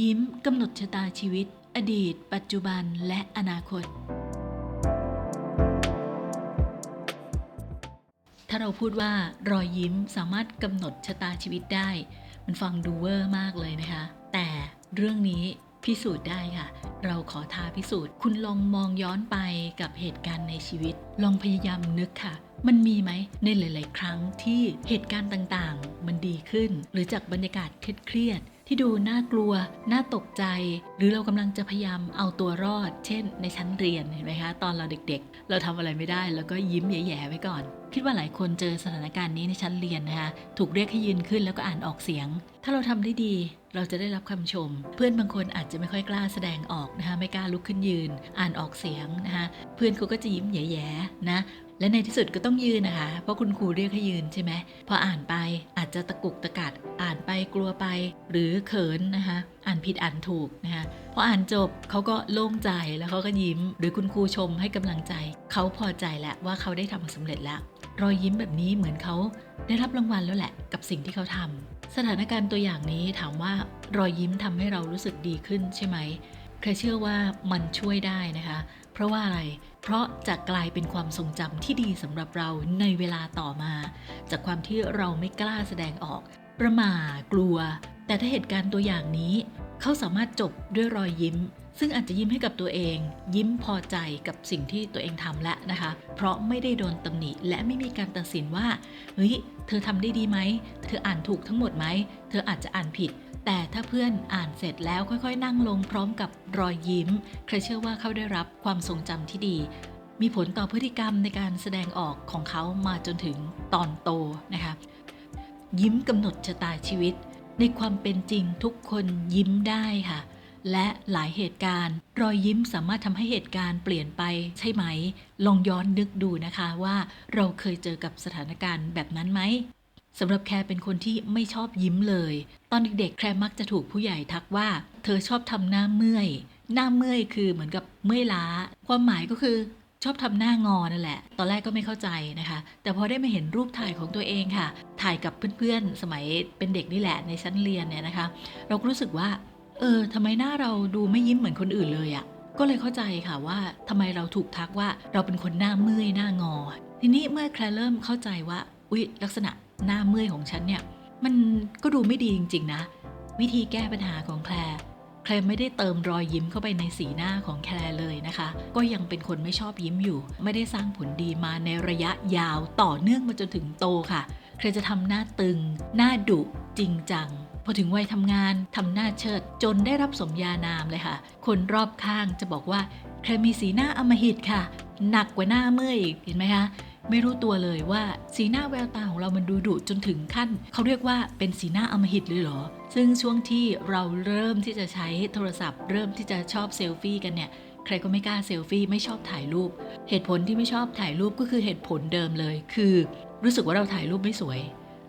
ยิ้มกำหนดชะตาชีวิต อดีต ปัจจุบันและอนาคต ถ้าเราพูดว่ารอยยิ้มสามารถกำหนดชะตาชีวิตได้ มันฟังดูเวอร์มากเลยนะคะ แต่เรื่องนี้พิสูจน์ได้ค่ะ เราขอท้าพิสูจน์ คุณลองมองย้อนไปกับเหตุการณ์ในชีวิต ลองพยายามนึกค่ะ มันมีไหมในหลาย ๆ ครั้งที่เหตุการณ์ต่าง ๆ มันดีขึ้น หรือจากบรรยากาศเครียดๆ ที่ดูน่ากลัว น่าตกใจ หรือเรากำลังจะพยายามเอาตัวรอด เช่น ในชั้นเรียนเห็นไหมคะ ตอนเราเด็กๆ เราทำอะไรไม่ได้ แล้วก็ยิ้มแย่ๆไว้ก่อน คิดว่าหลายคนเจอสถานการณ์นี้ในชั้นเรียนนะคะ ถูกเรียกให้ยืนขึ้นแล้วก็อ่านออกเสียง ถ้าเราทำได้ดี เราจะได้รับคำชม เพื่อนบางคนอาจจะไม่ค่อยกล้าแสดงออกนะคะไม่กล้าลุกขึ้นยืน อ่านออกเสียงนะคะเพื่อนเขาก็จะยิ้มแย่ๆนะและในที่สุดก็ต้องยืนนะคะ เพราะคุณครูเรียกให้ยืนใช่ไหม พออ่านไปอาจจะตะกุกตะกัด อ่านไปกลัวไป หรือเขินนะคะ อ่านผิดอ่านถูกนะคะ พออ่านจบเขาก็โล่งใจแล้วเขาก็ยิ้ม หรือคุณครูชมให้กำลังใจ เขาพอใจแล้วว่าเขาได้ทำสำเร็จแล้ว รอยยิ้มแบบนี้เหมือนเขาได้รับรางวัลแล้วแหละ กับสิ่งที่เขาทำ สถานการณ์ตัวอย่างนี้ถามว่ารอยยิ้มทำให้เรารู้สึกดีขึ้นใช่ไหมใครเชื่อว่ามันช่วยได้นะคะ เพราะว่าอะไร เพราะจะกลายเป็นความทรงจำที่ดีสำหรับเราในเวลาต่อมา จากความที่เราไม่กล้าแสดงออก ประหม่ากลัว แต่ถ้าเหตุการณ์ตัวอย่างนี้ เขาสามารถจบด้วยรอยยิ้ม ซึ่งอาจจะยิ้มให้กับตัวเอง ยิ้มพอใจกับสิ่งที่ตัวเองทำแล้วนะคะ เพราะไม่ได้โดนตำหนิและไม่มีการตัดสินว่าเฮ้ยเธอทำได้ดีไหมเธออ่านถูกทั้งหมดไหมเธออาจจะอ่านผิดแต่ถ้าเพื่อนอ่านเสร็จแล้วค่อย ๆ นั่งลงพร้อมกับรอยยิ้ม ใครเชื่อว่าเขาได้รับความทรงจำที่ดี มีผลต่อพฤติกรรมในการแสดงออกของเขามาจนถึงตอนโตนะคะ ยิ้มกำหนดชะตาชีวิต ในความเป็นจริงทุกคนยิ้มได้ค่ะ และหลายเหตุการณ์ รอยยิ้มสามารถทำให้เหตุการณ์เปลี่ยนไปใช่ไหม ลองย้อนนึกดูนะคะว่าเราเคยเจอกับสถานการณ์แบบนั้นไหมสำหรับแคร์เป็นคนที่ไม่ชอบยิ้มเลย ตอนเด็กๆ แคร์มักจะถูกผู้ใหญ่ทักว่า เธอชอบทำหน้าเมื่อย หน้าเมื่อยคือเหมือนกับเมื่อยล้า ความหมายก็คือชอบทำหน้างอนั่นแหละ ตอนแรกก็ไม่เข้าใจนะคะ แต่พอได้มาเห็นรูปถ่ายของตัวเองค่ะ ถ่ายกับเพื่อนๆ สมัยเป็นเด็กนี่แหละในชั้นเรียนเนี่ยนะคะ เราก็รู้สึกว่า เออทำไมหน้าเราดูไม่ยิ้มเหมือนคนอื่นเลยอะ่ะ ก็เลยเข้าใจค่ะว่าทำไมเราถูกทักว่าเราเป็นคนหน้าเมื่อยหน้างอ ทีนี้เมื่อแคลเริ่มเข้าใจว่า อุ๊ย ลักษณะหน้าเมื่อยของฉันเนี่ย มันก็ดูไม่ดีจริง ๆ นะ วิธีแก้ปัญหาของแคลแคลไม่ได้เติมรอยยิ้มเข้าไปในสีหน้าของแคลเลยนะคะ ก็ยังเป็นคนไม่ชอบยิ้มอยู่ ไม่ได้สร้างผลดีมาในระยะยาวต่อเนื่องมาจนถึงโตค่ะแคลจะทำหน้าตึง หน้าดุจริงจัง พอถึงวัยทำงานทำหน้าเชิดจนได้รับสมญานามเลยค่ะ คนรอบข้างจะบอกว่าแคลมีสีหน้าอมหิตค่ะ หนักกว่าหน้าเมื่อยอีกเห็นไหมคะไม่รู้ตัวเลยว่าสีหน้าแววตาของเรามันดูดุจนถึงขั้น เขาเรียกว่าเป็นสีหน้าอมหิตเลยเหรอ ซึ่งช่วงที่เราเริ่มที่จะใช้โทรศัพท์ เริ่มที่จะชอบเซลฟี่กันเนี่ยใครก็ไม่กล้าเซลฟี่ไม่ชอบถ่ายรูป เหตุผลที่ไม่ชอบถ่ายรูปก็คือเหตุผลเดิมเลย คือ รู้สึกว่าเราถ่ายรูปไม่สวย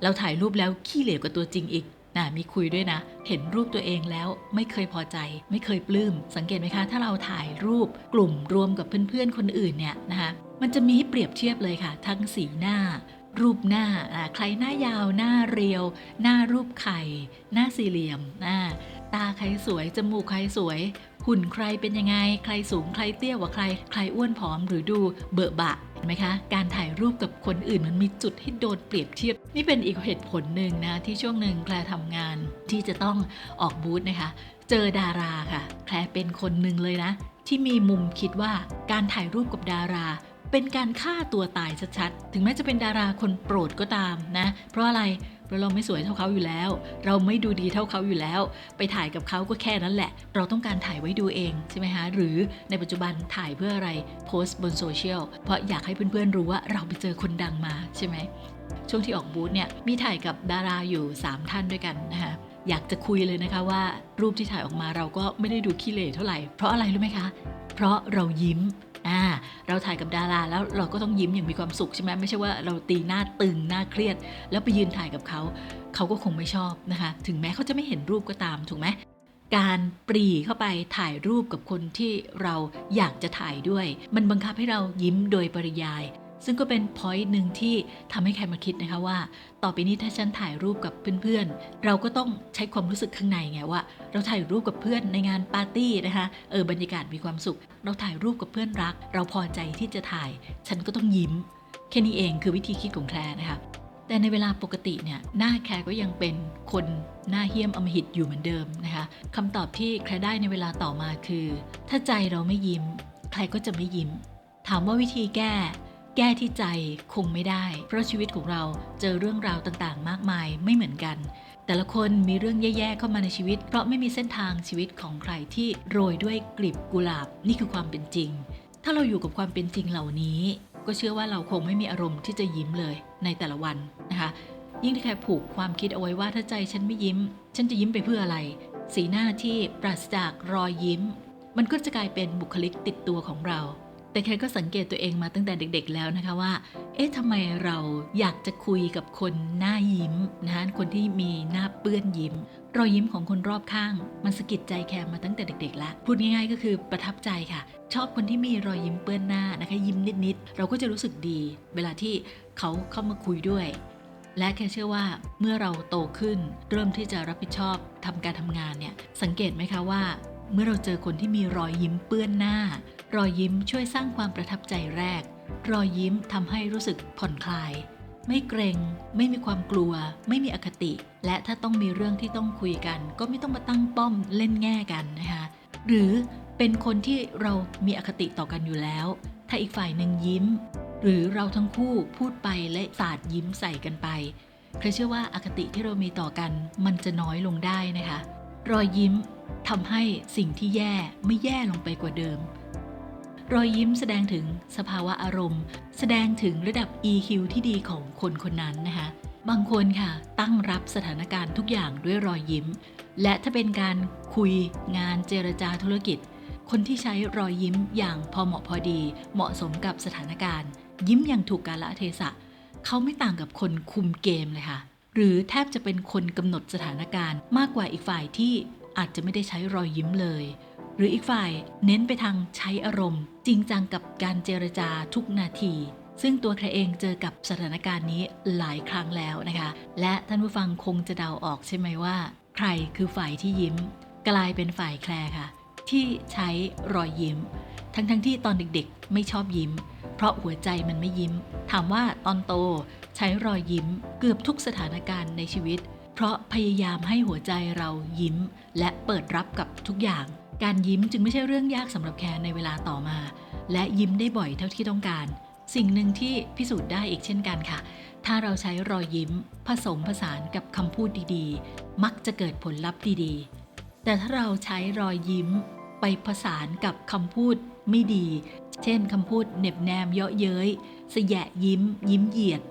เราถ่ายรูปแล้วขี้เหลวกว่าตัวจริงอีก นะมีคุยด้วยนะ เห็นรูปตัวเองแล้วไม่เคยพอใจ ไม่เคยปลื้ม สังเกตไหมคะ ถ้าเราถ่ายรูปกลุ่มรวมกับเพื่อนๆ คนอื่นเนี่ยนะคะมันจะมีให้เปรียบเทียบเลยค่ะ ทั้งสีหน้า รูปหน้าอ่าใครหน้ายาว หน้าเรียว หน้ารูปไข่ หน้าสี่เหลี่ยมหน้าตาใครสวย จมูกใครสวย หุ่นใครเป็นยังไง ใครสูงใครเตี้ยกว่าใคร ใครอ้วนผอมหรือดูเบอะบะ เห็นไหมคะการถ่ายรูปกับคนอื่นมันมีจุดให้โดนเปรียบเทียบ นี่เป็นอีกเหตุผลหนึ่งนะที่ช่วงหนึ่งแคลทำงานที่จะต้องออกบูธนะคะ เจอดาราค่ะ แคลเป็นคนหนึ่งเลยนะ ที่มีมุมคิดว่าการถ่ายรูปกับดาราเป็นการฆ่าตัวตายชัดๆ ถึงแม้จะเป็นดาราคนโปรดก็ตามนะ เพราะอะไร เพราะเราไม่สวยเท่าเขาอยู่แล้ว เราไม่ดูดีเท่าเขาอยู่แล้ว ไปถ่ายกับเขาก็แค่นั้นแหละ เราต้องการถ่ายไว้ดูเองใช่ไหมคะหรือในปัจจุบันถ่ายเพื่ออะไรโพสต์บนโซเชียลเพราะอยากให้เพื่อนๆรู้ว่าเราไปเจอคนดังมาใช่ไหมช่วงที่ออกบูธเนี่ยมีถ่ายกับดาราอยู่ 3 ท่านด้วยกันนะคะอยากจะคุยเลยนะคะว่ารูปที่ถ่ายออกมาเราก็ไม่ได้ดูขี้เหร่เท่าไหร่ เพราะอะไรรู้ไหมคะ เพราะเรายิ้ม อ่าเราถ่ายกับดาราแล้วเราก็ต้องยิ้มอย่างมีความสุขใช่ไหมไม่ใช่ว่าเราตีหน้าตึงหน้าเครียด แล้วไปยืนถ่ายกับเขา เขาก็คงไม่ชอบนะคะ ถึงแม้เขาจะไม่เห็นรูปก็ตามถูกไหมการปรีเข้าไปถ่ายรูปกับคนที่เราอยากจะถ่ายด้วย มันบังคับให้เรายิ้มโดยปริยาย ซึ่งก็เป็นพอยต์หนึ่งที่ทำให้แคมาคิดนะคะว่า ต่อไปนี้ถ้าฉันถ่ายรูปกับเพื่อนๆ เราก็ต้องใช้ความรู้สึกข้างในไงว่า เราถ่ายรูปกับเพื่อนในงานปาร์ตี้นะคะเออบรรยากาศมีความสุข เราถ่ายรูปกับเพื่อนรัก เราพอใจที่จะถ่าย ฉันก็ต้องยิ้มแค่นี้เองคือวิธีคิดของแคลร์นะคะแต่ในเวลาปกติเนี่ยหน้าแคร์ก็ยังเป็นคนหน้าเหี้ยมอมหิตอยู่เหมือนเดิมนะคะคำตอบที่แคร์ได้ในเวลาต่อมาคือ ถ้าใจเราไม่ยิ้ม ใครก็จะไม่ยิ้ม ถามว่าวิธีแก้ แก้ที่ใจคงไม่ได้ เพราะชีวิตของเราเจอเรื่องราวต่างๆ มากมายไม่เหมือนกัน แต่ละคนมีเรื่องแย่ๆเข้ามาในชีวิต เพราะไม่มีเส้นทางชีวิตของใครที่โรยด้วยกลีบกุหลาบนี่คือความเป็นจริง ถ้าเราอยู่กับความเป็นจริงเหล่านี้ ก็เชื่อว่าเราคงไม่มีอารมณ์ที่จะยิ้มเลยในแต่ละวันนะคะยิ่งที่แค่ผูกความคิดเอาไว้ว่าถ้าใจฉันไม่ยิ้ม ฉันจะยิ้มไปเพื่ออะไร สีหน้าที่ปราศจากรอยยิ้ม มันก็จะกลายเป็นบุคลิกติดตัวของเรา แต่แค่ก็สังเกตตัวเองมาตั้งแต่เด็กๆแล้วนะคะว่า เอ๊ะทำไมเราอยากจะคุยกับคนหน้ายิ้มนะคะคนที่มีหน้าเปื้อนยิ้ม รอยยิ้มของคนรอบข้าง มันสะกิดใจแคมมาตั้งแต่เด็กๆแล้วพูดง่ายๆ ก็คือประทับใจค่ะ ชอบคนที่มีรอยยิ้มเปื้อนหน้านะคะยิ้มนิดๆ เราก็จะรู้สึกดี เวลาที่เขาเข้ามาคุยด้วยและแค่เชื่อว่าเมื่อเราโตขึ้น เริ่มที่จะรับผิดชอบทำการทำงานเนี่ยสังเกตไหมคะว่า เมื่อเราเจอคนที่มีรอยยิ้มเปื้อนหน้า รอยยิ้มช่วยสร้างความประทับใจแรก รอยยิ้มทำให้รู้สึกผ่อนคลาย ไม่เกรง ไม่มีความกลัว ไม่มีอคติ และถ้าต้องมีเรื่องที่ต้องคุยกัน ก็ไม่ต้องมาตั้งป้อมเล่นแง่กันนะคะหรือเป็นคนที่เรามีอคติต่อกันอยู่แล้ว ถ้าอีกฝ่ายหนึ่งยิ้ม หรือเราทั้งคู่พูดไปและสาดยิ้มใส่กันไปใครเชื่อว่าอคติที่เรามีต่อกันมันจะน้อยลงได้นะคะ รอยยิ้มทำให้สิ่งที่แย่ไม่แย่ลงไปกว่าเดิม รอยยิ้มแสดงถึงสภาวะอารมณ์ แสดงถึงระดับ EQ ที่ดีของคนคนนั้นนะคะ บางคนค่ะ ตั้งรับสถานการณ์ทุกอย่างด้วยรอยยิ้ม และถ้าเป็นการคุยงานเจรจาธุรกิจ คนที่ใช้รอยยิ้มอย่างพอเหมาะพอดี เหมาะสมกับสถานการณ์ ยิ้มอย่างถูกกาลเทศะเขาไม่ต่างกับคนคุมเกมเลยค่ะ หรือแทบจะเป็นคนกำหนดสถานการณ์ มากกว่าอีกฝ่ายที่อาจจะไม่ได้ใช้รอยยิ้มเลย หรืออีกฝ่ายเน้นไปทางใช้อารมณ์ จริงจังกับการเจรจาทุกนาที ซึ่งตัวใครเองเจอกับสถานการณ์นี้หลายครั้งแล้วนะคะ และท่านผู้ฟังคงจะเดาออกใช่ไหมว่า ใครคือฝ่ายที่ยิ้ม กลายเป็นฝ่ายแคร์ค่ะ ที่ใช้รอยยิ้ม ทั้งๆทที่ตอนเด็กๆ ไม่ชอบยิ้ม เพราะหัวใจมันไม่ยิ้ม ถามว่าตอนโตใช้รอยยิ้มเกือบทุกสถานการณ์ในชีวิตเพราะพยายามให้หัวใจเรายิ้ม และเปิดรับกับทุกอย่าง การยิ้มจึงไม่ใช่เรื่องยากสำหรับแคนในเวลาต่อมา และยิ้มได้บ่อยเท่าที่ต้องการ สิ่งหนึ่งที่พิสูจน์ได้อีกเช่นกันค่ะ ถ้าเราใช้รอยยิ้ม ผสมผสานกับคำพูดดีๆ มักจะเกิดผลลัพธ์ดีๆ แต่ถ้าเราใช้รอยยิ้มไปผสานกับคำพูดไม่ดี เช่นคำพูดเหน็บแนมเยาะเย้ยสยะยิ้ม ยิ้มเหยียด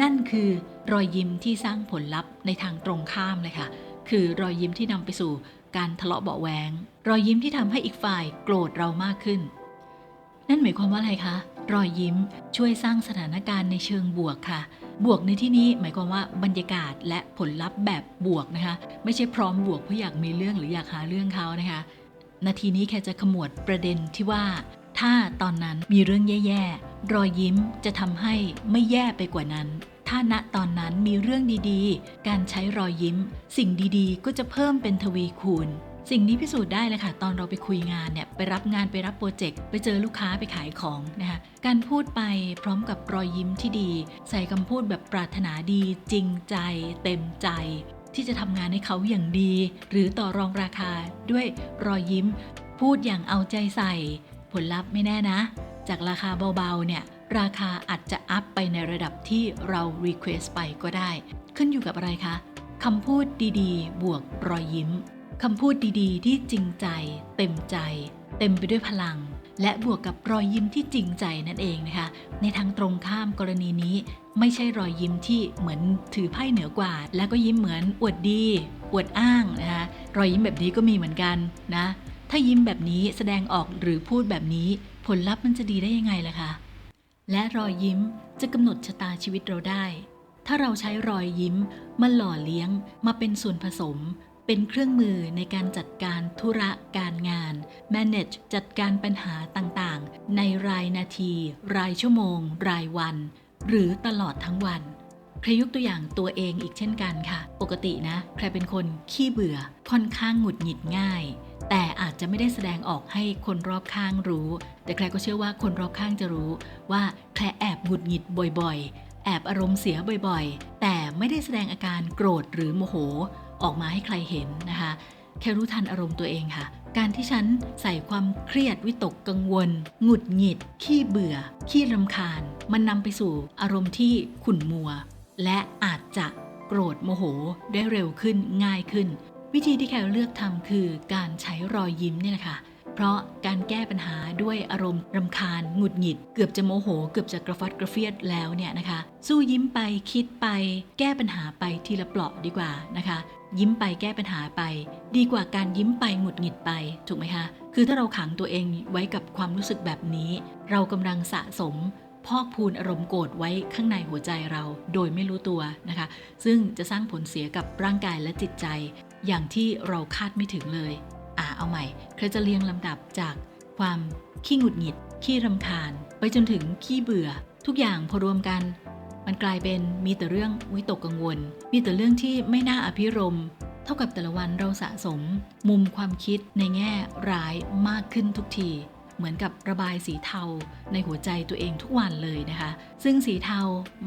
นั่นคือรอยยิ้มที่สร้างผลลัพธ์ในทางตรงข้ามเลยค่ะ คือรอยยิ้มที่นำไปสู่การทะเลาะเบาะแวง รอยยิ้มที่ทำให้อีกฝ่ายโกรธเรามากขึ้น นั่นหมายความว่าอะไรคะ รอยยิ้มช่วยสร้างสถานการณ์ในเชิงบวกค่ะ บวกในที่นี้หมายความว่าบรรยากาศและผลลัพธ์แบบบวกนะคะ ไม่ใช่พร้อมบวกเพราะอยากมีเรื่องหรืออยากหาเรื่องเขานะคะ นาทีนี้แค่จะขมวดประเด็นที่ว่า ถ้าตอนนั้นมีเรื่องแย่ๆ รอยยิ้มจะทำให้ไม่แย่ไปกว่านั้นถ้าณตอนนั้นมีเรื่องดีๆ การใช้รอยยิ้ม สิ่งดีๆ ก็จะเพิ่มเป็นทวีคูณ สิ่งนี้พิสูจน์ได้เลยค่ะ ตอนเราไปคุยงานเนี่ยไปรับงานไปรับโปรเจกต์ไปเจอลูกค้าไปขายของนะคะการพูดไปพร้อมกับรอยยิ้มที่ดี ใส่คำพูดแบบปรารถนาดีจริงใจ เต็มใจ ที่จะทำงานให้เขาอย่างดี หรือต่อรองราคาด้วยรอยยิ้ม พูดอย่างเอาใจใส่ ผลลัพธ์ไม่แน่นะ จากราคาเบาๆเนี่ยราคาอาจจะอัพไปในระดับที่เรา Request ไปก็ได้ ขึ้นอยู่กับอะไรคะคำพูดดีๆ บวกรอยยิ้ม คำพูดดีๆ ที่จริงใจ เต็มใจ เต็มไปด้วยพลัง และบวกกับรอยยิ้มที่จริงใจนั่นเองนะคะ ในทางตรงข้ามกรณีนี้ ไม่ใช่รอยยิ้มที่เหมือนถือไพ่เหนือกว่า แล้วก็ยิ้มเหมือนอวดดีอวดอ้างนะคะรอยยิ้มแบบนี้ก็มีเหมือนกันนะ ถ้ายิ้มแบบนี้แสดงออกหรือพูดแบบนี้ ผลลัพธ์มันจะดีได้ยังไงล่ะคะและรอยยิ้มจะกำหนดชะตาชีวิตเราได้ ถ้าเราใช้รอยยิ้มมาหล่อเลี้ยงมาเป็นส่วนผสม เป็นเครื่องมือในการจัดการธุระการงาน manage จัดการปัญหาต่างๆ ในรายนาที รายชั่วโมง รายวัน หรือตลอดทั้งวันใครยกตัวอย่างตัวเองอีกเช่นกันค่ะ ปกตินะใครเป็นคนขี้เบื่อค่อนข้างหงุดหงิดง่าย แต่อาจจะไม่ได้แสดงออกให้คนรอบข้างรู้ แต่ใครก็เชื่อว่าคนรอบข้างจะรู้ ว่าแคลแอบหงุดหงิดบ่อยๆ แอบอารมณ์เสียบ่อยๆ แต่ไม่ได้แสดงอาการโกรธหรือโมโห ออกมาให้ใครเห็นนะคะแค่รู้ทันอารมณ์ตัวเองค่ะ การที่ฉันใส่ความเครียดวิตกกังวล หงุดหงิด ขี้เบื่อ ขี้รำคาญ มันนำไปสู่อารมณ์ที่ขุ่นมัว และอาจจะโกรธโมโหได้เร็วขึ้นง่ายขึ้น วิธีที่แคลเลือกทำคือการใช้รอยยิ้มเนี่ยแหละค่ะเพราะการแก้ปัญหาด้วยอารมณ์รำคาญหงุดหงิด เกือบจะโมโห เกือบจะกระฟัดกระเฟียดแล้วเนี่ยนะคะ สู้ยิ้มไปคิดไป แก้ปัญหาไปทีละเปลาะดีกว่านะคะยิ้มไปแก้ปัญหาไป ดีกว่าการยิ้มไปหงุดหงิดไป ถูกไหมคะ คือถ้าเราขังตัวเองไว้กับความรู้สึกแบบนี้ เรากำลังสะสม พอกพูนอารมณ์โกรธไว้ข้างในหัวใจเราโดยไม่รู้ตัวนะคะ ซึ่งจะสร้างผลเสียกับร่างกายและจิตใจ อย่างที่เราคาดไม่ถึงเลยอ่าเอาใหม่ใครจะเรียงลำดับจากความขี้หงุดหงิดขี้รำคาญ ไปจนถึงขี้เบื่อ ทุกอย่างพอรวมกัน มันกลายเป็นมีแต่เรื่องวิตกกังวล มีแต่เรื่องที่ไม่น่าอภิรมเท่ากับแต่ละวันเราสะสม มุมความคิดในแง่ร้ายมากขึ้นทุกที เหมือนกับระบายสีเทาในหัวใจตัวเองทุกวันเลยนะคะ ซึ่งสีเทา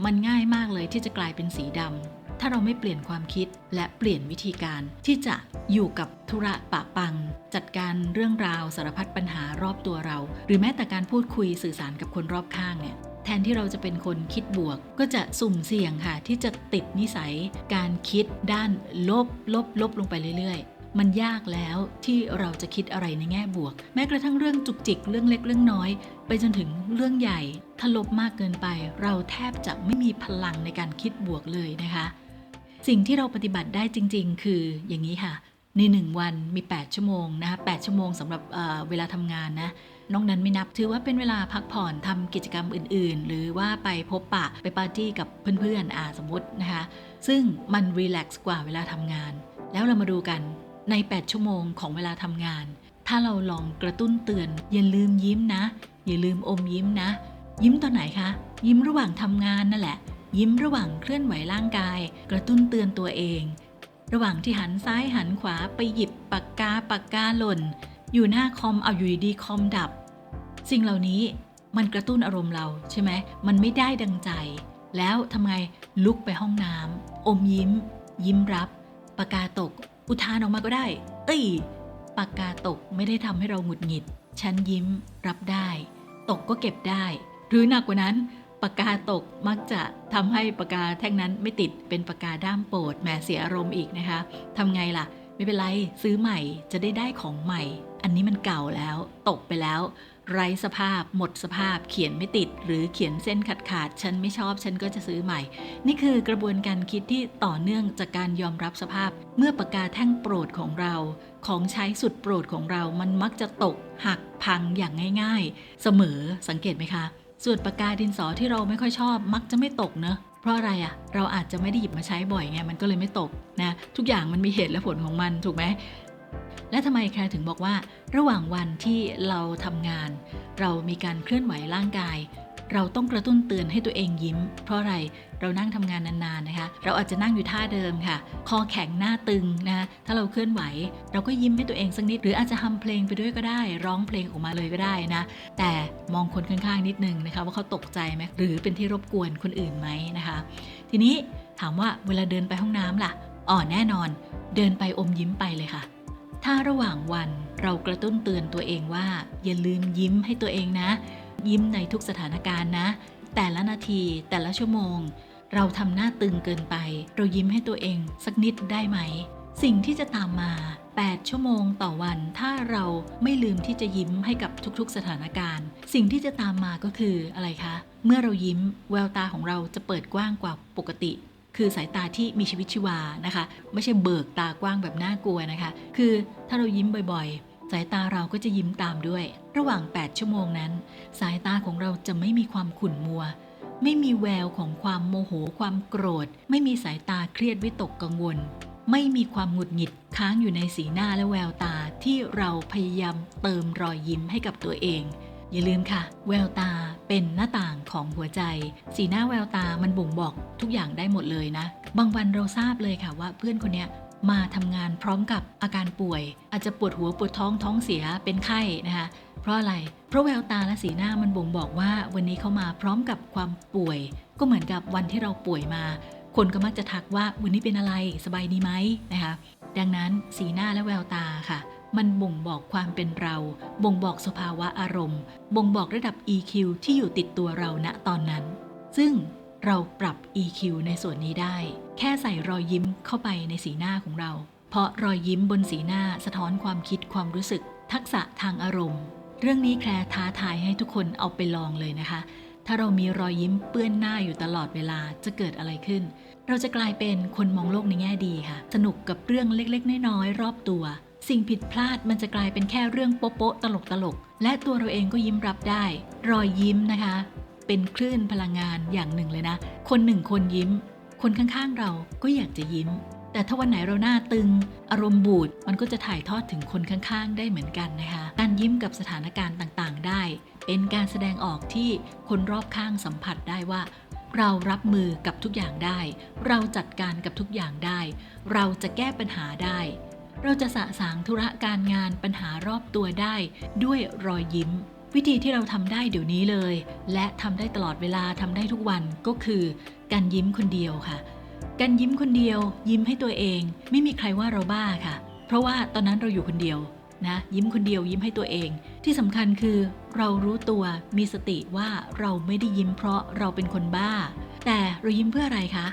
มันง่ายมากเลยที่จะกลายเป็นสีดำถ้าเราไม่เปลี่ยนความคิดและเปลี่ยนวิธีการที่จะอยู่กับธุระปะปัง จัดการเรื่องราวสารพัดปัญหารอบตัวเรา หรือแม้แต่การพูดคุยสื่อสารกับคนรอบข้างเนี่ย ทนที่เราจะเป็นคนคิดบวก ก็จะสุ่มเสี่ยงค่ะ ที่จะติดนิสัยการคิดด้านลบลบลบลงไปเรื่อยๆมันยากแล้วที่เราจะคิดอะไรในแง่บวก แม้กระทั่งเรื่องจุกจิกเรื่องเล็กเรื่องน้อย ไปจนถึงเรื่องใหญ่ถ้าลบมากเกินไป เราแทบจะไม่มีพลังในการคิดบวกเลยนะคะ สิ่งที่เราปฏิบัติได้จริง ๆ คืออย่างนี้ค่ะ ใน 1 วันมี 8 ชั่วโมงนะคะ8ชั่วโมงสำหรับเเวลาทำงานนะ นอกนั้นไม่นับถือว่าเป็นเวลาพักผ่อนทำกิจกรรมอื่น ๆ หรือว่าไปพบปะไปปาร์ตี้กับเพื่อนๆอ่าสมมตินะคะ ซึ่งมันรีแลกซ์กว่าเวลาทำงาน แล้วเรามาดูกันใน 8 ชั่วโมงของเวลาทำงาน ถ้าเราลองกระตุ้นเตือน อย่าลืมยิ้มนะ อย่าลืมอมยิ้มนะ ยิ้มตอนไหนคะ ยิ้มระหว่างทำงานนั่นแหละ ยิ้มระหว่างเคลื่อนไหวร่างกาย กระตุ้นเตือนตัวเอง ระหว่างที่หันซ้ายหันขวาไปหยิบปากกาปากกาหล่น อยู่หน้าคอมเอาอยู่ดีคอมดับ สิ่งเหล่านี้มันกระตุ้นอารมณ์เราใช่ไหมมันไม่ได้ดังใจ แล้วทำไงลุกไปห้องน้ำอมยิ้ม ยิ้มรับ ปากกาตก อุทานออกมาก็ได้ เอ้ย ปากกาตกไม่ได้ทำให้เราหงุดหงิด ฉันยิ้มรับได้ ตกก็เก็บได้ หรือหนักกว่านั้นปากกาตกมักจะทำให้ปากกาแท่งนั้นไม่ติดเป็นปากกาด้ามโปรดแหมเสียอารมณ์อีกนะคะทำไงล่ะ ไม่เป็นไรซื้อใหม่จะได้ได้ของใหม่ อันนี้มันเก่าแล้ว ตกไปแล้ว ไร้สภาพ หมดสภาพ เขียนไม่ติด หรือเขียนเส้นขาดขาดฉันไม่ชอบ ฉันก็จะซื้อใหม่ นี่คือกระบวนการคิดที่ต่อเนื่องจากการยอมรับสภาพ เมื่อปากกาแท่งโปรดของเรา ของใช้สุดโปรดของเรา มันมักจะตก หักพังอย่างง่าย ๆ เสมอสังเกตไหมคะ ส่วนปากกาดินสอที่เราไม่ค่อยชอบ มักจะไม่ตกเนอะเพราะอะไรอะเราอาจจะไม่ได้หยิบมาใช้บ่อยไง มันก็เลยไม่ตกนะ ทุกอย่างมันมีเหตุและผลของมันถูกไหม และทำไมแคร์ถึงบอกว่า ระหว่างวันที่เราทำงาน เรามีการเคลื่อนไหวร่างกาย เราต้องกระตุ้นเตือนให้ตัวเองยิ้ม เพราะอะไรเรานั่งทำงานนานๆนะคะ เราอาจจะนั่งอยู่ท่าเดิมค่ะ คอแข็งหน้าตึงนะคะถ้าเราเคลื่อนไหว เราก็ยิ้มให้ตัวเองสักนิด หรืออาจจะทำเพลงไปด้วยก็ได้ ร้องเพลงออกมาเลยก็ได้นะ แต่มองคนข้างๆนิดนึงนะคะ ว่าเขาตกใจไหมหรือเป็นที่รบกวนคนอื่นไหมนะคะ ทีนี้ถามว่าเวลาเดินไปห้องน้ำล่ะอ๋อแน่นอน เดินไปอมยิ้มไปเลยค่ะ ถ้าระหว่างวันเรากระตุ้นเตือนตัวเองว่า อย่าลืมยิ้มให้ตัวเองนะ ยิ้มในทุกสถานการณ์นะ แต่ละนาทีแต่ละชั่วโมง เราทำหน้าตึงเกินไป เรายิ้มให้ตัวเองสักนิดได้ไหม สิ่งที่จะตามมา 8 ชั่วโมงต่อวัน ถ้าเราไม่ลืมที่จะยิ้มให้กับทุกๆ สถานการณ์ สิ่งที่จะตามมาก็คืออะไรคะ เมื่อเรายิ้มแววตาของเราจะเปิดกว้างกว่าปกติ คือสายตาที่มีชีวิตชีวานะคะ ไม่ใช่เบิกตากว้างแบบน่ากลัวนะคะ คือถ้าเรายิ้มบ่อยๆ สายตาเราก็จะยิ้มตามด้วย ระหว่าง 8 ชั่วโมงนั้น สายตาของเราจะไม่มีความขุ่นมัว ไม่มีแววของความโมโห ความโกรธ ไม่มีสายตาเครียดวิตกกังวล ไม่มีความหงุดหงิดค้างอยู่ในสีหน้าและแววตาที่เราพยายามเติมรอยยิ้มให้กับตัวเอง อย่าลืมค่ะ แววตา เป็นหน้าต่างของหัวใจ สีหน้าแววตามันบ่งบอกทุกอย่างได้หมดเลยนะ บางวันเราทราบเลยค่ะว่าเพื่อนคนเนี้ยมาทำงานพร้อมกับอาการป่วย อาจจะปวดหัวปวดท้องท้องเสียเป็นไข้นะคะเพราะอะไร เพราะแววตาและสีหน้ามันบ่งบอกว่าวันนี้เขามาพร้อมกับความป่วย ก็เหมือนกับวันที่เราป่วยมา คนก็มักจะทักว่าวันนี้เป็นอะไรสบายดีไหมนะคะ ดังนั้นสีหน้าและแววตาค่ะ มันบ่งบอกความเป็นเรา บ่งบอกสภาวะอารมณ์ บ่งบอกระดับ EQ ที่อยู่ติดตัวเราณตอนนั้น ซึ่งเราปรับ EQ ในส่วนนี้ได้ แค่ใส่รอยยิ้มเข้าไปในสีหน้าของเรา เพราะรอยยิ้มบนสีหน้าสะท้อนความคิดความรู้สึก ทักษะทางอารมณ์ เรื่องนี้แคลท้าทายให้ทุกคนเอาไปลองเลยนะคะ ถ้าเรามีรอยยิ้มเปื้อนหน้าอยู่ตลอดเวลาจะเกิดอะไรขึ้น เราจะกลายเป็นคนมองโลกในแง่ดีค่ะ สนุกกับเรื่องเล็กๆ น้อยๆรอบตัว สิ่งผิดพลาดมันจะกลายเป็นแค่เรื่องโป๊ะๆตลก และตัวเราเองก็ยิ้มรับได้ รอยยิ้มนะคะ เป็นคลื่นพลังงานอย่างหนึ่งเลยนะ คนหนึ่งคนยิ้ม คนข้างๆเราก็อยากจะยิ้ม แต่ถ้าวันไหนเราหน้าตึง อารมณ์บูดมันก็จะถ่ายทอดถึงคนข้างๆ ได้เหมือนกันนะคะ การยิ้มกับสถานการณ์ต่างๆ ได้ เป็นการแสดงออกที่คนรอบข้างสัมผัสได้ว่าเรารับมือกับทุกอย่างได้ เราจัดการกับทุกอย่างได้ เราจะแก้ปัญหาได้ เราจะสะสางธุระการงานปัญหารอบตัวได้ด้วยรอยยิ้ม วิธีที่เราทำได้เดี๋ยวนี้เลย และทำได้ตลอดเวลาทำได้ทุกวันก็คือการยิ้มคนเดียวค่ะ การยิ้มคนเดียว ยิ้มให้ตัวเอง ไม่มีใครว่าเราบ้าค่ะ เพราะว่าตอนนั้นเราอยู่คนเดียวนะยิ้มคนเดียวยิ้มให้ตัวเอง ที่สำคัญคือเรารู้ตัวมีสติว่าเราไม่ได้ยิ้มเพราะเราเป็นคนบ้า แต่เรายิ้มเพื่ออะไรคะ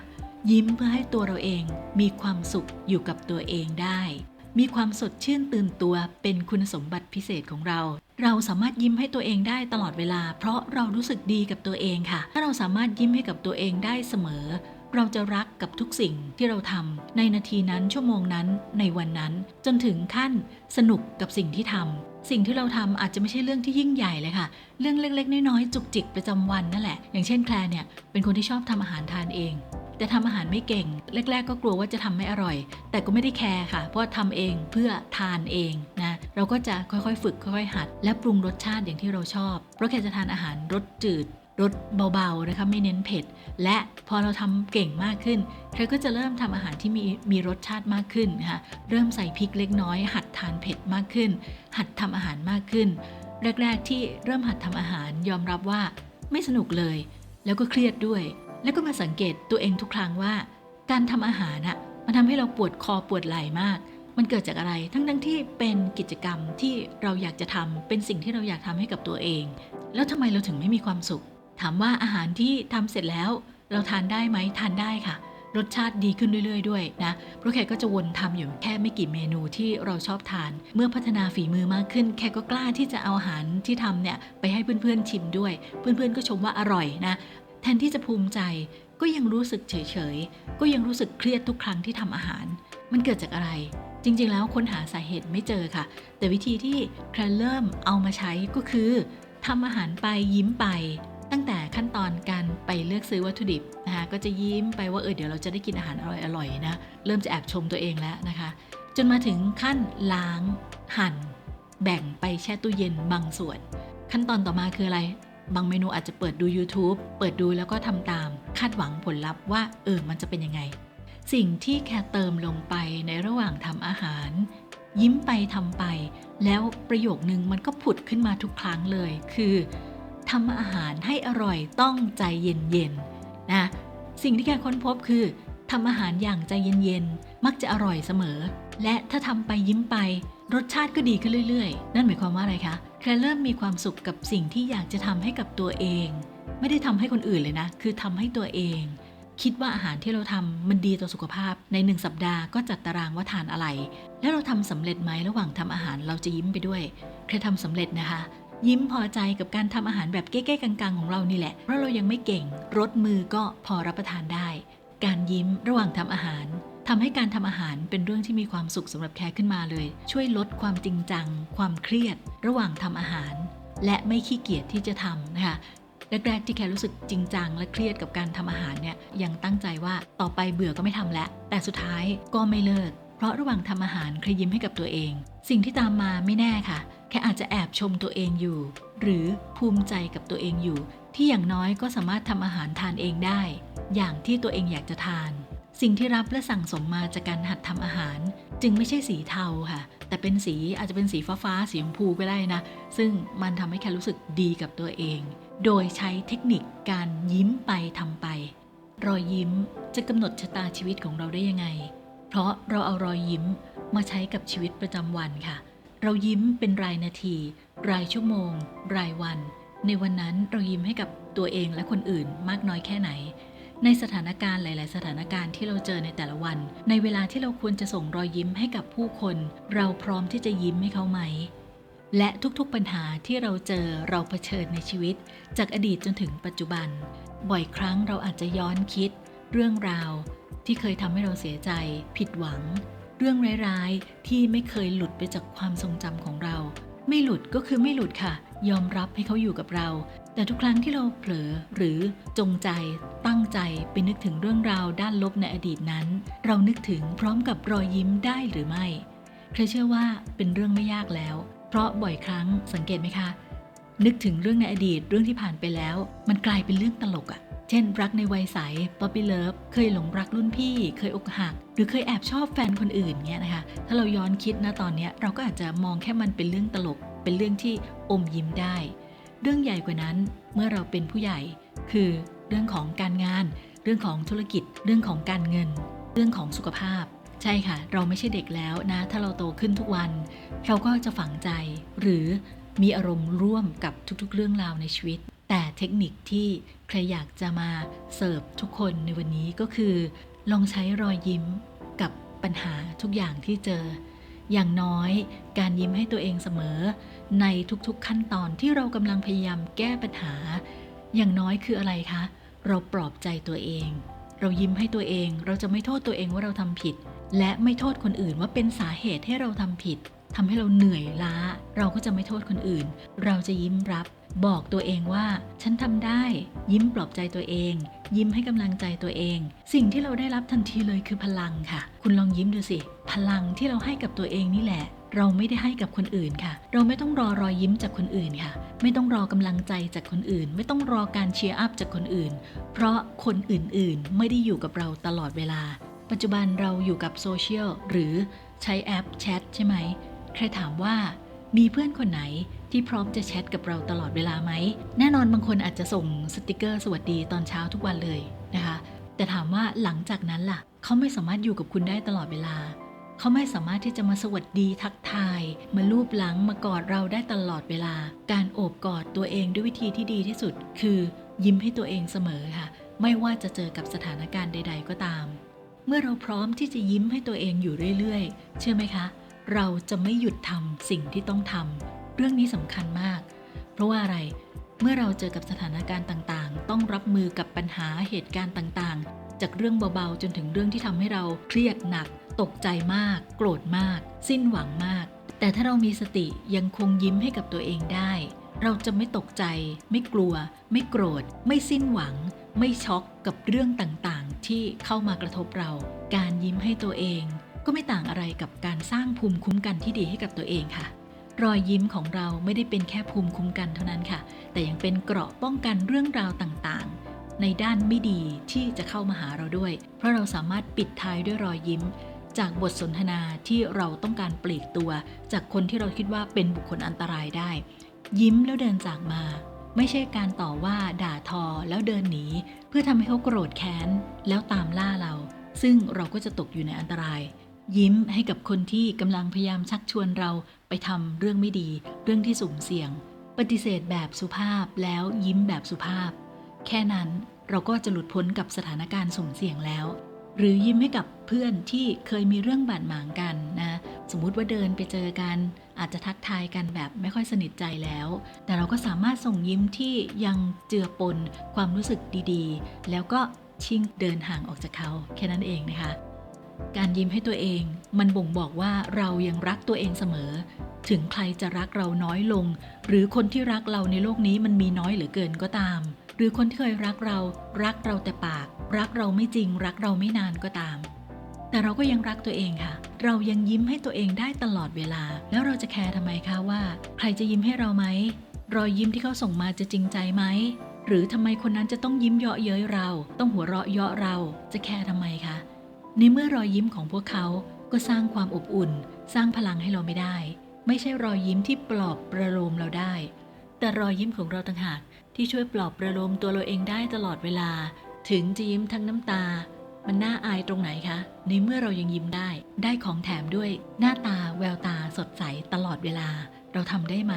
ยิ้มเพื่อให้ตัวเราเองมีความสุขอยู่กับตัวเองได้ มีความสดชื่นตื่นตัวเป็นคุณสมบัติพิเศษของเรา เราสามารถยิ้มให้ตัวเองได้ตลอดเวลา เพราะเรารู้สึกดีกับตัวเองค่ะ ถ้าเราสามารถยิ้มให้กับตัวเองได้เสมอ เราจะรักกับทุกสิ่งที่เราทำในนาทีนั้นชั่วโมงนั้นในวันนั้น จนถึงขั้นสนุกกับสิ่งที่ทำสิ่งที่เราทำอาจจะไม่ใช่เรื่องที่ยิ่งใหญ่เลยค่ะ เรื่องเล็กๆ น้อยๆ จุกจิกประจำวันนั่นแหละ อย่างเช่นแคลร์เนี่ย เป็นคนที่ชอบทำอาหารทานเอง แต่ทำอาหารไม่เก่ง แรก ๆ ก็กลัวว่าจะทำไม่อร่อย แต่ก็ไม่ได้แคร์ค่ะ เพราะว่าทำเองเพื่อทานเองนะเราก็จะค่อยๆ ฝึกค่อยๆหัด และปรุงรสชาติอย่างที่เราชอบเพราะแคร์จะทานอาหารรสจืดรสเบาๆนะคะไม่เน้นเผ็ด และพอเราทำเก่งมากขึ้นแคร์ก็จะเริ่มทำอาหารที่มีมีรสชาติมากขึ้นนะคะเริ่มใส่พริกเล็กน้อย หัดทานเผ็ดมากขึ้น หัดทำอาหารมากขึ้น แรก ๆ ที่เริ่มหัดทำอาหารยอมรับว่าไม่สนุกเลย แล้วก็เครียดด้วย แล้วก็มาสังเกตตัวเองทุกครั้งว่า การทำอาหารน่ะมันทำให้เราปวดคอปวดไหล่มาก มันเกิดจากอะไร ทั้งทั้งที่เป็นกิจกรรมที่เราอยากจะทำเป็นสิ่งที่เราอยากทำให้กับตัวเอง แล้วทำไมเราถึงไม่มีความสุข ถามว่าอาหารที่ทำเสร็จแล้ว เราทานได้ไหมทานได้ค่ะ รสชาติดีขึ้นเรื่อย ๆ ด้วยนะ เพราะแขกก็จะวนทำอยู่แค่ไม่กี่เมนูที่เราชอบทาน เมื่อพัฒนาฝีมือมากขึ้น แขกก็กล้าที่จะเอาอาหารที่ทำเนี่ยไปให้เพื่อนๆชิมด้วย เพื่อนๆก็ชมว่าอร่อยนะ แทนที่จะภูมิใจก็ยังรู้สึกเฉยๆ ก็ยังรู้สึกเครียดทุกครั้งที่ทำอาหาร มันเกิดจากอะไร จริงๆ แล้วค้นหาสาเหตุไม่เจอค่ะ แต่วิธีที่แคลเริ่มเอามาใช้ก็คือทำอาหารไปยิ้มไป ตั้งแต่ขั้นตอนการไปเลือกซื้อวัตถุดิบนะคะก็จะยิ้มไปว่าเออเดี๋ยวเราจะได้กินอาหารอร่อยๆนะเริ่มจะแอบชมตัวเองแล้วนะคะ จนมาถึงขั้นล้างหั่น แบ่งไปแช่ตู้เย็นบางส่วน ขั้นตอนต่อมาคืออะไร บางเมนูอาจจะเปิดดู YouTube เปิดดูแล้วก็ทำตาม คาดหวังผลลัพธ์ว่าเออมันจะเป็นยังไง สิ่งที่แค่เติมลงไปในระหว่างทำอาหาร ยิ้มไปทำไป แล้วประโยคนึงมันก็ผุดขึ้นมาทุกครั้งเลย คือทำอาหารให้อร่อยต้องใจเย็นๆนะสิ่งที่แกค้นพบคือทำอาหารอย่างใจเย็นๆมักจะอร่อยเสมอ และถ้าทำไปยิ้มไป รสชาติก็ดีขึ้นเรื่อยๆ นั่นหมายความว่าอะไรคะแคลเริ่มมีความสุขกับสิ่งที่อยากจะทำให้กับตัวเอง ไม่ได้ทำให้คนอื่นเลยนะ คือทำให้ตัวเอง คิดว่าอาหารที่เราทำมันดีต่อสุขภาพ ในหนึ่งสัปดาห์ก็จัดตารางว่าทานอะไร แล้วเราทำสำเร็จไหมระหว่างทำอาหารเราจะยิ้มไปด้วยใครทำสำเร็จนะคะยิ้มพอใจกับการทำอาหารแบบเก้ๆกังๆ ของเรานี่แหละ เพราะเรายังไม่เก่ง รสมือก็พอรับประทานได้ การยิ้มระหว่างทำอาหาร ทำให้การทำอาหารเป็นเรื่องที่มีความสุขสำหรับแขกขึ้นมาเลย ช่วยลดความจริงจัง ความเครียด ระหว่างทำอาหาร และไม่ขี้เกียจที่จะทำนะคะแรกๆที่แครู้สึกจริงจังและเครียดกับการทำอาหารเนี่ยยังตั้งใจว่าต่อไปเบื่อก็ไม่ทำแล้วแต่สุดท้ายก็ไม่เลิก เพราะระหว่างทำอาหารเคยยิ้มให้กับตัวเอง สิ่งที่ตามมาไม่แน่ค่ะ แค่อาจจะแอบชมตัวเองอยู่ หรือภูมิใจกับตัวเองอยู่ ที่อย่างน้อยก็สามารถทำอาหารทานเองได้ อย่างที่ตัวเองอยากจะทาน สิ่งที่รับและสั่งสมมาจากการหัดทำอาหาร จึงไม่ใช่สีเทาค่ะ แต่เป็นสีอาจจะเป็นสีฟ้าฟ้าๆสีชมพูก็ได้นะ ซึ่งมันทำให้แค่รู้สึกดีกับตัวเอง โดยใช้เทคนิคการยิ้มไปทำไป รอยยิ้มจะกำหนดชะตาชีวิตของเราได้ยังไง เพราะเราเอารอยยิ้มมาใช้กับชีวิตประจำวันค่ะ เรายิ้มเป็นรายนาที รายชั่วโมง รายวัน ในวันนั้นเรายิ้มให้กับตัวเองและคนอื่นมากน้อยแค่ไหน ในสถานการณ์หลาย ๆ สถานการณ์ที่เราเจอในแต่ละวัน ในเวลาที่เราควรจะส่งรอยยิ้มให้กับผู้คน เราพร้อมที่จะยิ้มให้เขาไหม และทุก ๆ ปัญหาที่เราเจอเราเผชิญในชีวิต จากอดีตจนถึงปัจจุบัน บ่อยครั้งเราอาจจะย้อนคิด เรื่องราว ที่เคยทำให้เราเสียใจ ผิดหวัง เรื่องร้ายๆ ที่ไม่เคยหลุดไปจากความทรงจำของเรา ไม่หลุดก็คือไม่หลุดค่ะ ยอมรับให้เขาอยู่กับเรา แต่ทุกครั้งที่เราเผลอหรือจงใจตั้งใจไปนึกถึงเรื่องราวด้านลบในอดีตนั้น เรานึกถึงพร้อมกับรอยยิ้มได้หรือไม่ใครเชื่อว่าเป็นเรื่องไม่ยากแล้ว เพราะบ่อยครั้งสังเกตไหมคะ นึกถึงเรื่องในอดีตเรื่องที่ผ่านไปแล้ว มันกลายเป็นเรื่องตลกอะเช่น รักในวัยใสป๊อปปี้เลิฟเคยหลงรักรุ่นพี่ เคยอกหัก หรือเคยแอบชอบแฟนคนอื่นเงี้ยนะคะ ถ้าเราย้อนคิดนะตอนเนี้ยเราก็อาจจะมองแค่มันเป็นเรื่องตลก เป็นเรื่องที่อมยิ้มได้ รื่องใหญ่กว่านั้นเมื่อเราเป็นผู้ใหญ่ คือเรื่องของการงาน เรื่องของธุรกิจ เรื่องของการเงิน เรื่องของสุขภาพ ใช่ค่ะ เราไม่ใช่เด็กแล้วนะ ถ้าเราโตขึ้นทุกวัน เราก็จะฝังใจ หรือมีอารมณ์ร่วมกับทุกๆ เรื่องราวในชีวิต แต่เทคนิคที่ใครอยากจะมาเสิร์ฟทุกคนในวันนี้ก็คือ ลองใช้รอยยิ้มกับปัญหาทุกอย่างที่เจอ อย่างน้อย การยิ้มให้ตัวเองเสมอ ในทุกๆขั้นตอนที่เรากำลังพยายามแก้ปัญหา อย่างน้อยคืออะไรคะ เราปลอบใจตัวเอง เรายิ้มให้ตัวเอง เราจะไม่โทษตัวเองว่าเราทำผิด และไม่โทษคนอื่นว่าเป็นสาเหตุให้เราทำผิดทำให้เราเหนื่อยล้า เราก็จะไม่โทษคนอื่น เราจะยิ้มรับ บอกตัวเองว่า ฉันทำได้ ยิ้มปลอบใจตัวเอง ยิ้มให้กำลังใจตัวเอง สิ่งที่เราได้รับทันทีเลยคือพลังค่ะ คุณลองยิ้มดูสิ พลังที่เราให้กับตัวเองนี่แหละ เราไม่ได้ให้กับคนอื่นค่ะ เราไม่ต้องรอรอยยิ้มจากคนอื่นค่ะ ไม่ต้องรอกำลังใจจากคนอื่น ไม่ต้องรอการเชียร์อัพจากคนอื่น เพราะคนอื่นๆ ไม่ได้อยู่กับเราตลอดเวลา ปัจจุบันเราอยู่กับโซเชียลหรือใช้แอปแชทใช่ไหม ใครถามว่ามีเพื่อนคนไหนที่พร้อมจะแชทกับเราตลอดเวลาไหม แน่นอนบางคนอาจจะส่งสติกเกอร์สวัสดีตอนเช้าทุกวันเลยนะคะ แต่ถามว่าหลังจากนั้นล่ะ เขาไม่สามารถอยู่กับคุณได้ตลอดเวลา เขาไม่สามารถที่จะมาสวัสดีทักทาย มาลูบหลังมากอดเราได้ตลอดเวลา การโอบกอดตัวเองด้วยวิธีที่ดีที่สุด คือยิ้มให้ตัวเองเสมอค่ะ ไม่ว่าจะเจอกับสถานการณ์ใด ๆ ก็ตาม เมื่อเราพร้อมที่จะยิ้มให้ตัวเองอยู่เรื่อยๆ เชื่อไหมคะ เราจะไม่หยุดทำสิ่งที่ต้องทำเรื่องนี้สำคัญมาก เพราะว่าอะไรเมื่อเราเจอกับสถานการณ์ต่างๆ ต้องรับมือกับปัญหาเหตุการณ์ต่างๆ จากเรื่องเบาๆ จนถึงเรื่องที่ทำให้เราเครียดหนัก ตกใจมาก โกรธมาก สิ้นหวังมาก แต่ถ้าเรามีสติยังคงยิ้มให้กับตัวเองได้ เราจะไม่ตกใจ ไม่กลัว ไม่โกรธ ไม่สิ้นหวัง ไม่ช็อกกับเรื่องต่างๆ ที่เข้ามากระทบเรา การยิ้มให้ตัวเอง ก็ไม่ต่างอะไรกับการสร้างภูมิคุ้มกันที่ดีให้กับตัวเองค่ะ รอยยิ้มของเราไม่ได้เป็นแค่ภูมิคุ้มกันเท่านั้นค่ะ แต่ยังเป็นเกราะป้องกันเรื่องราวต่างๆในด้านไม่ดีที่จะเข้ามาหาเราด้วย เพราะเราสามารถปิดท้ายด้วยรอยยิ้ม จากบทสนทนาที่เราต้องการปลีกตัว จากคนที่เราคิดว่าเป็นบุคคลอันตรายได้ ยิ้มแล้วเดินจากมา ไม่ใช่การต่อว่าด่าทอแล้วเดินหนี เพื่อทำให้เขาโกรธแค้น แล้วตามล่าเรา ซึ่งเราก็จะตกอยู่ในอันตราย ยิ้มให้กับคนที่กำลังพยายามชักชวนเราไปทำเรื่องไม่ดี เรื่องที่สุ่มเสี่ยง ปฏิเสธแบบสุภาพแล้วยิ้มแบบสุภาพ แค่นั้นเราก็จะหลุดพ้นกับสถานการณ์สุ่มเสี่ยงแล้ว หรือยิ้มให้กับเพื่อนที่เคยมีเรื่องบาดหมางกันนะสมมุติว่าเดินไปเจอกัน อาจจะทักทายกันแบบไม่ค่อยสนิทใจแล้ว แต่เราก็สามารถส่งยิ้มที่ยังเจือปนความรู้สึกดีๆ แล้วก็ชิ่งเดินห่างออกจากเขาแค่นั้นเองนะคะ การยิ้มให้ตัวเองมันบ่งบอกว่าเรายังรักตัวเองเสมอ ถึงใครจะรักเราน้อยลง หรือคนที่รักเราในโลกนี้มันมีน้อยเหลือเกินก็ตาม หรือคนที่เคยรักเรารักเราแต่ปาก รักเราไม่จริง รักเราไม่นานก็ตาม แต่เราก็ยังรักตัวเองค่ะ เรายังยิ้มให้ตัวเองได้ตลอดเวลา แล้วเราจะแคร์ทำไมคะว่า ใครจะยิ้มให้เราไหมรอยยิ้มที่เขาส่งมาจะจริงใจไหมหรือทำไมคนนั้นจะต้องยิ้มเยาะเย้ยเรา ต้องหัวเราะเยาะเราจะแคร์ทำไมคะในเมื่อรอยยิ้มของพวกเขาก็สร้างความอบอุ่น สร้างพลังให้เราไม่ได้ ไม่ใช่รอยยิ้มที่ปลอบประโลมเราได้ แต่รอยยิ้มของเราต่างหากที่ช่วยปลอบประโลมตัวเราเองได้ตลอดเวลา ถึงจะยิ้มทั้งน้ำตา มันน่าอายตรงไหนคะ ในเมื่อเรายังยิ้มได้ ได้ของแถมด้วยหน้าตาแววตาสดใสตลอดเวลา เราทำได้ไหม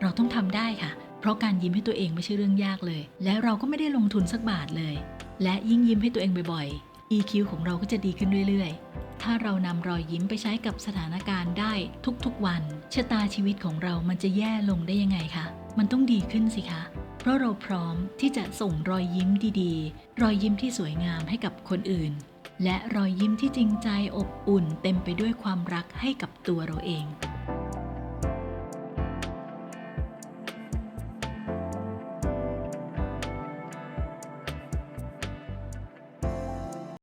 เราต้องทำได้ค่ะ เพราะการยิ้มให้ตัวเองไม่ใช่เรื่องยากเลย และเราก็ไม่ได้ลงทุนสักบาทเลย และยิ่งยิ้มให้ตัวเองบ่อยๆ EQ ของเราก็จะดีขึ้นเรื่อยๆถ้าเรานำรอยยิ้มไปใช้กับสถานการณ์ได้ทุกๆวัน ชะตาชีวิตของเรามันจะแย่ลงได้ยังไงคะ มันต้องดีขึ้นสิคะ เพราะเราพร้อมที่จะส่งรอยยิ้มดีๆ รอยยิ้มที่สวยงามให้กับคนอื่น และรอยยิ้มที่จริงใจอบอุ่นเต็มไปด้วยความรักให้กับตัวเราเอง